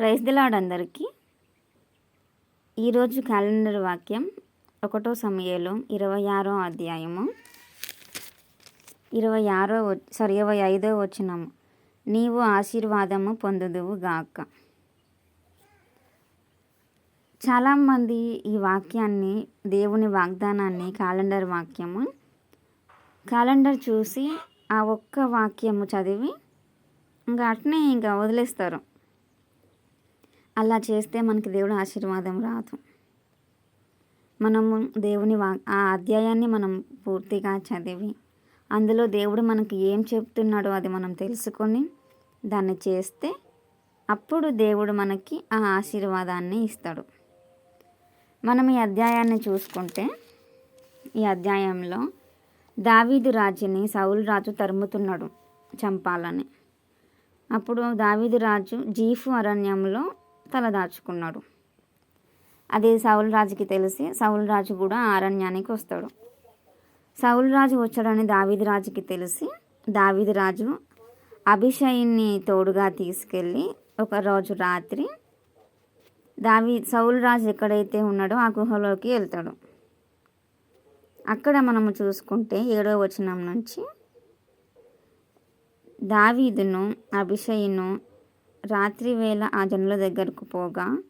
Praise దిలాడ్ అందరికీ. ఈరోజు calendar వాక్యం ఒకటో సమయంలో ఇరవై ఆరో అధ్యాయము. ఇరవై ఆరో సారీ ఇరవై ఐదో వచనము. నీవు ఆశీర్వాదము పొందుదువు గాక. చాలామంది ఈ వాక్యాన్ని దేవుని వాగ్దానాన్ని క్యాలెండర్ వాక్యము క్యాలెండర్ చూసి ఆ ఒక్క వాక్యము చదివి ఇంకా అట్నే ఇంకా వదిలేస్తారు. అలా చేస్తే మనకి దేవుడు ఆశీర్వాదం రాదు. మనము దేవుని వా ఆ అధ్యాయాన్ని మనం పూర్తిగా చదివి అందులో దేవుడు మనకి ఏం చెప్తున్నాడో అది మనం తెలుసుకొని దాన్ని చేస్తే అప్పుడు దేవుడు మనకి ఆ ఆశీర్వాదాన్ని ఇస్తాడు. మనం ఈ అధ్యాయాన్ని చూసుకుంటే ఈ అధ్యాయంలో దావీదు రాజుని సౌలు రాజు తరుముతున్నాడు చంపాలని. అప్పుడు దావీదు రాజు జీఫు అరణ్యంలో తలదాచుకున్నాడు. అది సౌలు రాజుకి తెలిసి సౌలు రాజు కూడా ఆరణ్యానికి అరణ్యానికి వస్తాడు. సౌలు రాజు వచ్చాడని దావీదు రాజుకి తెలిసి దావీదు రాజు అభిషయిని తోడుగా తీసుకెళ్ళి ఒకరోజు రాత్రి దావి సౌలు రాజు ఎక్కడైతే ఉన్నాడో ఆ గుహలోకి వెళ్తాడు. అక్కడ మనము చూసుకుంటే ఏడో వచనం నుంచి దావీదును అభిషయ్ను రాత్రి వేళ ఆ జనుల దగ్గరకు పోగా.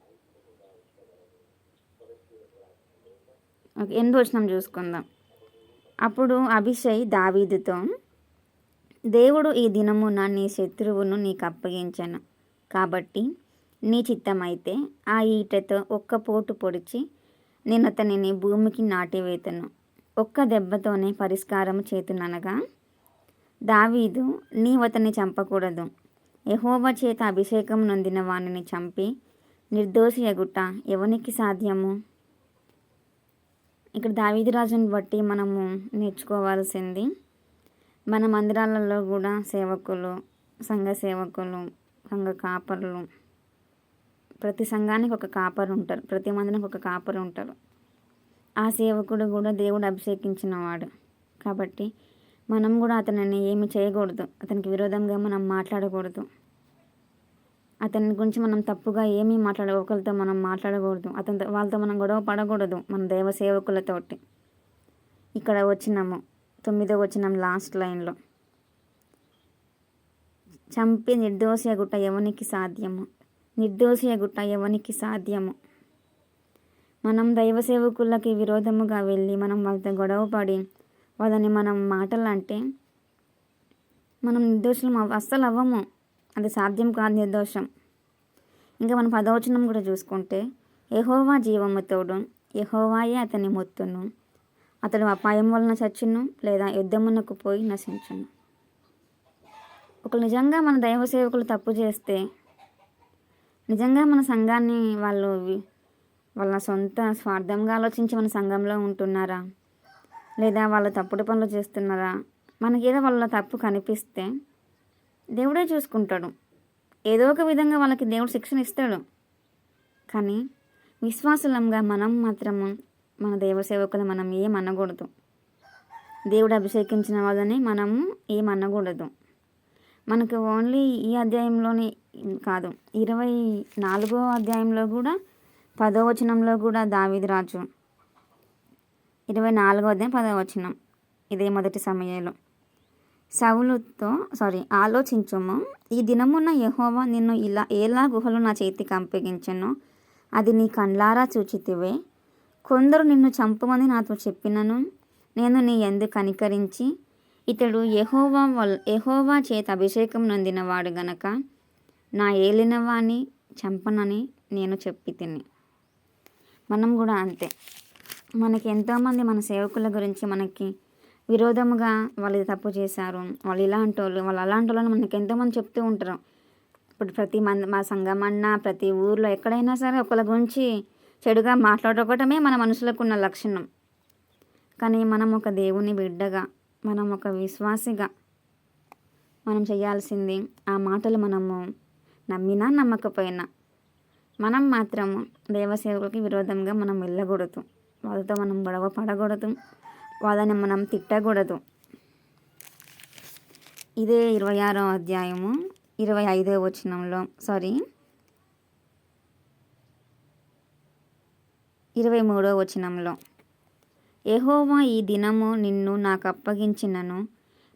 ఎనిమిది వచనం చూసుకుందాం. అప్పుడు అభిషయ్ దావీదుతో దేవుడు ఈ దినమున నీ శత్రువును నీకు అప్పగించను. కాబట్టి నీ చిత్తమైతే ఆ ఈటతో ఒక్క పోటు పొడిచి నేను అతనిని భూమికి నాటివేతను. ఒక్క దెబ్బతోనే పరిష్కారం చేతుననగా దావీదు నీవు అతన్ని చంపకూడదు. యహోవ చేత అభిషేకం నొందిన వాణిని చంపి నిర్దోషి ఎగుట ఎవనికి సాధ్యము? ఇక్కడ దావీదు రాజుని బట్టి మనము నేర్చుకోవాల్సింది మన మందిరాలలో కూడా సేవకులు సంఘ సేవకులు సంఘ కాపరులు ప్రతి సంఘానికి ఒక కాపరు ఉంటారు ప్రతి మందిరానికి ఒక కాపరు ఉంటారు. ఆ సేవకుడు కూడా దేవుడు అభిషేకించిన వాడు కాబట్టి మనం కూడా అతనిని ఏమి చేయకూడదు. అతనికి విరోధంగా మనం మాట్లాడకూడదు. అతని గురించి మనం తప్పుగా ఏమీ మాట్లాడ ఒకరితో మనం మాట్లాడకూడదు. అతని వాళ్ళతో మనం గొడవ పడకూడదు మన దైవ సేవకులతోటి. ఇక్కడ వచ్చినాము తొమ్మిదో వచ్చినాం లాస్ట్ లైన్లో. చంపి నిర్దోషియ గుట్ట ఎవనికి సాధ్యము? నిర్దోషియ గుట్ట ఎవనికి సాధ్యము? మనం దైవ సేవకులకి విరోధముగా వెళ్ళి మనం వాళ్ళతో గొడవ పడి వాళ్ళని మనం మాటలు అంటే మనం నిర్దోషం అస్సలు అవ్వము. అది సాధ్యం కాదు నిర్దోషం. ఇంకా మనం పదవచనం కూడా చూసుకుంటే యహోవా జీవముతోడు ఎహోవాయే అతని మొత్తును. అతడు అపాయం వలన చచ్చును లేదా యుద్ధమునకు పోయి నశించును. ఒకరు నిజంగా మన దైవ సేవకులు తప్పు చేస్తే నిజంగా మన సంఘాన్ని వాళ్ళు వాళ్ళ సొంత స్వార్థంగా ఆలోచించి మన సంఘంలో ఉంటున్నారా? లేదా వాళ్ళు తప్పుడు పనులు చేస్తున్నారా? మనకేదో వాళ్ళ తప్పు కనిపిస్తే దేవుడే చూసుకుంటాడు. ఏదో ఒక విధంగా వాళ్ళకి దేవుడు శిక్షణ ఇస్తాడు. కానీ విశ్వాసులంగా మనం మాత్రము మన దేవసేవకులు మనం ఏం అనకూడదు. దేవుడు అభిషేకించిన వాళ్ళని మనము ఏం అనకూడదు. మనకు ఓన్లీ ఈ అధ్యాయంలోనే కాదు ఇరవై నాలుగో అధ్యాయంలో కూడా పదో వచనంలో కూడా దావిది రాజు ఇరవై నాలుగో అధ్యాయం పదో ఇదే మొదటి సమయంలో. సవులుతో సారీ ఆలోచించము. ఈ దినమున యహోవా నిన్ను ఇలా ఎలా గుహలు నా చేతికి అంపగించను అది నీ కండ్లారా చూచితివే. కొందరు నిన్ను చంపమని నాతో చెప్పినను. నేను నీ ఎందు కనికరించి ఇతడు యహోవా వల్ యహోవా చేత అభిషేకం నొందినవాడు గనక నా ఏలినవాణి చంపనని నేను చెప్పి తిని. మనం కూడా అంతే. మనకి ఎంతోమంది మన సేవకుల గురించి మనకి విరోధముగా వాళ్ళు తప్పు చేశారు. వాళ్ళు ఇలాంటి వాళ్ళు వాళ్ళు అలాంటి వాళ్ళని మనకి ఎంతోమంది చెప్తూ ఉంటారు. ఇప్పుడు ప్రతి మంది మా సంఘం అన్నా ప్రతి ఊర్లో ఎక్కడైనా సరే ఒకళ్ళ గురించి చెడుగా మాట్లాడుకోవటమే మన మనుషులకు ఉన్న లక్షణం. కానీ మనం ఒక దేవుని బిడ్డగా మనం ఒక విశ్వాసిగా మనం చేయాల్సింది ఆ మాటలు మనము నమ్మినా నమ్మకపోయినా మనం మాత్రము దేవసేవకులకి విరోధంగా మనం వెళ్ళకూడదు. వాళ్ళతో మనం గొడవ పడకూడదు వాళ్ళని మనం తిట్టకూడదు. ఇదే ఇరవై ఆరో అధ్యాయము ఇరవై ఐదో వచనంలో సారీ ఇరవై మూడో వచనంలో ఎహోవా ఈ దినము నిన్ను నాకు అప్పగించినను.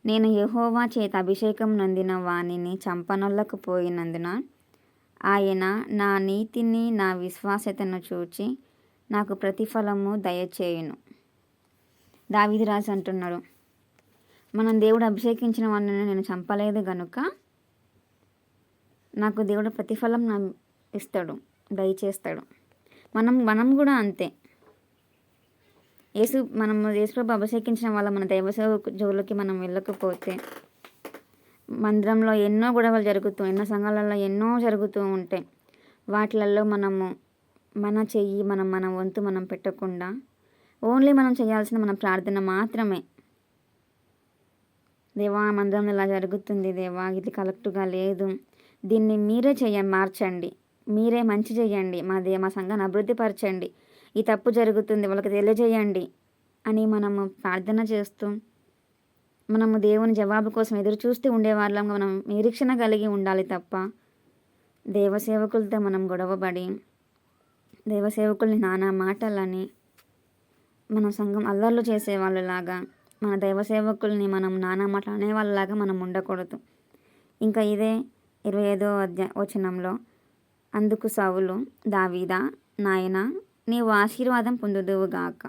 నేను యహోవా చేత అభిషేకం నొందిన వాణిని చంపనొల్లకు పోయినందున ఆయన నా నీతిని నా విశ్వాసతను చూచి నాకు ప్రతిఫలము దయచేయును. దావిదిరాజు అంటున్నాడు మనం దేవుడు అభిషేకించిన వాళ్ళని నేను చంపలేదు గనుక నాకు దేవుడు ప్రతిఫలం నా ఇస్తాడు దయచేస్తాడు. మనం మనం కూడా అంతే. యేసు మనం యేసుప్రభు అభిషేకించిన వాళ్ళ మన దైవసేవ జోలికి మనం వెళ్ళకపోతే మందిరంలో ఎన్నో గొడవలు జరుగుతూ ఎన్నో సంఘాలలో ఎన్నో జరుగుతూ ఉంటాయి వాటిలలో మనము మన చెయ్యి మనం మన వంతు మనం పెట్టకుండా ఓన్లీ మనం చేయాల్సిన మన ప్రార్థన మాత్రమే. దేవా మందిరం ఇలా జరుగుతుంది దేవా ఇది కరెక్ట్గా లేదు. దీన్ని మీరే చెయ్య మార్చండి. మీరే మంచి చేయండి. మా దే మా సంఘాన్ని అభివృద్ధిపరచండి ఈ తప్పు జరుగుతుంది వాళ్ళకి తెలియజేయండి అని మనము ప్రార్థన చేస్తూ మనము దేవుని జవాబు కోసం ఎదురు చూస్తూ ఉండేవాళ్ళం మనం నిరీక్షణ కలిగి ఉండాలి తప్ప దేవసేవకులతో మనం గొడవపడి దైవసేవకుల్ని నానా మాటలని మన సంఘం అల్లర్లు చేసేవాళ్ళలాగా మన దైవసేవకుల్ని మనం నానా మాటలు అనేవాళ్ళలాగా మనం ఉండకూడదు. ఇంకా ఇదే ఇరవై ఐదో అధ్యాయ వచనంలో అందుకు సవులు దావీదా నాయన నీవు ఆశీర్వాదం పొందుదువుగాక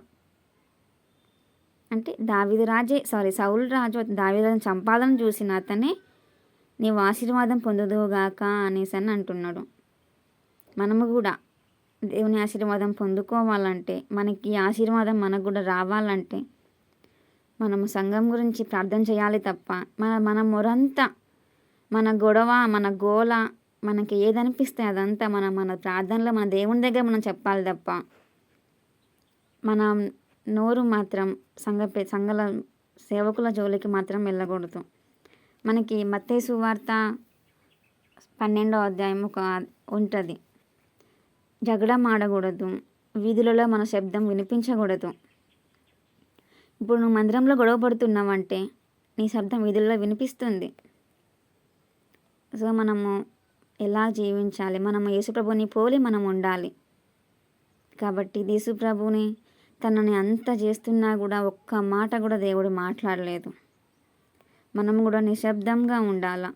అంటే దావిది రాజే సారీ సౌలు రాజు దావిదని చంపాలని చూసిన అతనే నీవు ఆశీర్వాదం పొందుదువుగాక అనేసి అని అంటున్నాడు. మనము కూడా దేవుని ఆశీర్వాదం పొందుకోవాలంటే మనకి ఆశీర్వాదం మనకు కూడా రావాలంటే మనము సంఘం గురించి ప్రార్థన చేయాలి తప్ప మన మన మొరంతా మన గొడవ మన గోల మనకి ఏదనిపిస్తే అదంతా మన మన ప్రార్థనలో మన దేవుని దగ్గర మనం చెప్పాలి తప్ప మన నోరు మాత్రం సంఘ సంఘల సేవకుల జోలికి మాత్రం వెళ్ళకూడదు. మనకి మత్తేసు వార్త పన్నెండో అధ్యాయం ఒక ఉంటుంది. జగడం ఆడకూడదు. వీధులలో మన శబ్దం వినిపించకూడదు. ఇప్పుడు నువ్వు మందిరంలో గొడవ పడుతున్నావంటే నీ శబ్దం వీధుల్లో వినిపిస్తుంది. సో మనము ఎలా జీవించాలి? మనము యేసుప్రభుని పోలి మనం ఉండాలి. కాబట్టి యేసుప్రభుని తనని అంత చేస్తున్నా కూడా ఒక్క మాట కూడా దేవుడు మాట్లాడలేదు. మనం కూడా నిశ్శబ్దంగా ఉండాల?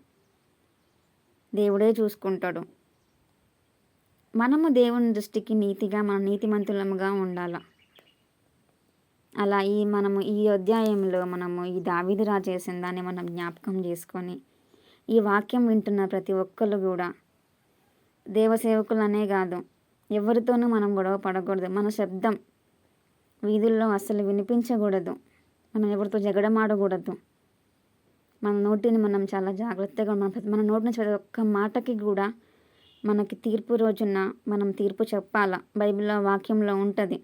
దేవుడే చూసుకుంటాడు. మనము దేవుని దృష్టికి నీతిగా మన నీతిమంతులముగా ఉండాల. అలా ఈ మనము ఈ అధ్యాయంలో మనము ఈ దావిదిరా చేసిన దాన్ని మనం జ్ఞాపకం చేసుకొని ఈ వాక్యం వింటున్న ప్రతి ఒక్కరు కూడా దేవసేవకులనే కాదు ఎవరితోనూ మనం గొడవ పడకూడదు. మన శబ్దం వీధుల్లో అస్సలు వినిపించకూడదు. మనం ఎవరితో జగడమాడకూడదు. మన నోటిని మనం చాలా జాగ్రత్తగా మన మన నోటిని ప్రతి ఒక్క మాటకి కూడా మనకి తీర్పు రోజున మనం తీర్పు చెప్పాలా? బైబిల్లో వాక్యంలో ఉంటుంది.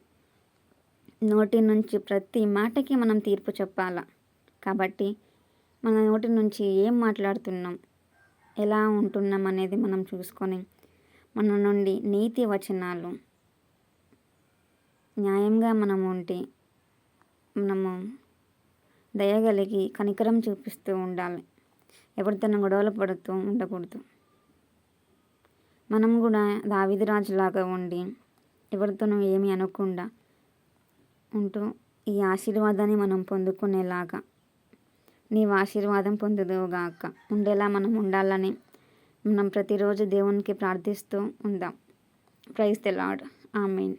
నోటి నుంచి ప్రతి మాటకి మనం తీర్పు చెప్పాలా? కాబట్టి మన నోటి నుంచి ఏం మాట్లాడుతున్నాం? ఎలా ఉంటున్నాం అనేది మనం చూసుకొని మన నుండి నీతి వచనాలు న్యాయంగా మనం ఉంటే మనము దయగలిగి కనికరం చూపిస్తూ ఉండాలి. ఎవరితోనూ గొడవలు పడుతూ ఉండకూడదు. మనం కూడా దావిదిరాజులాగా ఉండి ఎవరితోనూ ఏమీ అనకుండా ఉంటూ ఈ ఆశీర్వాదాన్ని మనం పొందుకునేలాగా నీవు ఆశీర్వాదం పొందుదువుగాక ఉండేలా మనం ఉండాలని మనం ప్రతిరోజు దేవునికి ప్రార్థిస్తూ ఉందాం. Praise the lord amen.